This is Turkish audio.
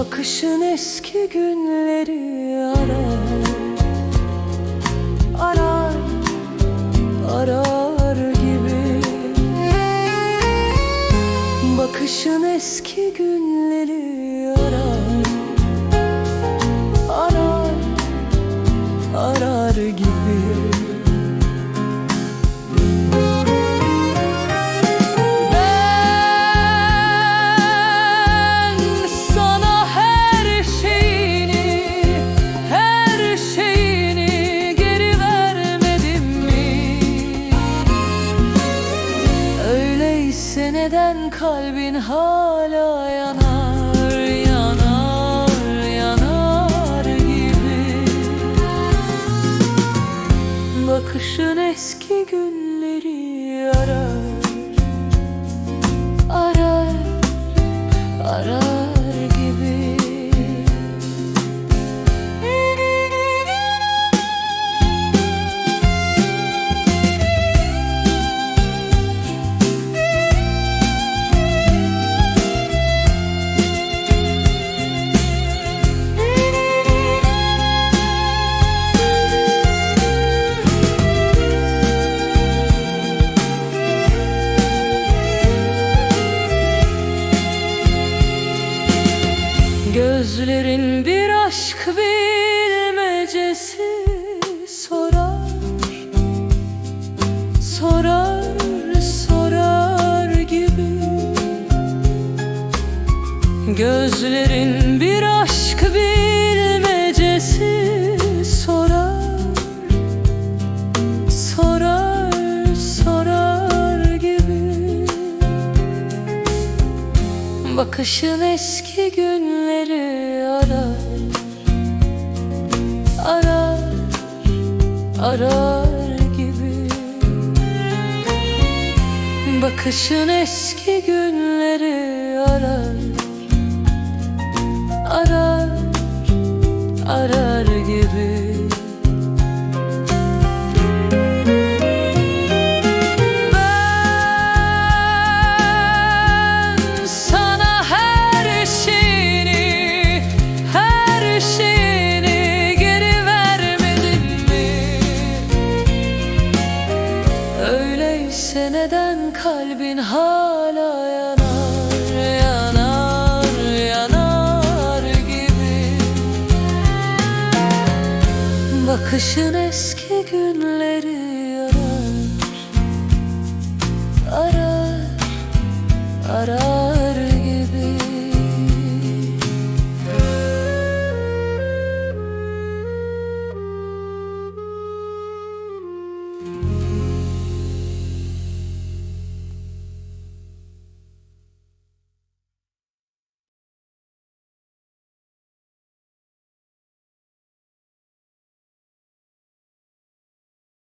Bakışın eski günleri arar Arar, arar gibi. Bakışın eski günleri arar Arar, arar kalbin hala yanar, yanar, yanar gibi? Bakışın eski günleri arar, Gözlerin bir aşk bilmecesi sorar. Sorar, sorar gibi. Gözlerin bir aşk bilmecesi Bakışın eski günleri arar Arar, arar gibi. Bakışın eski günleri arar Arar, arar gibi Öyleyse neden kalbin hala yanar, yanar, yanar gibi? Bakışın eski günleri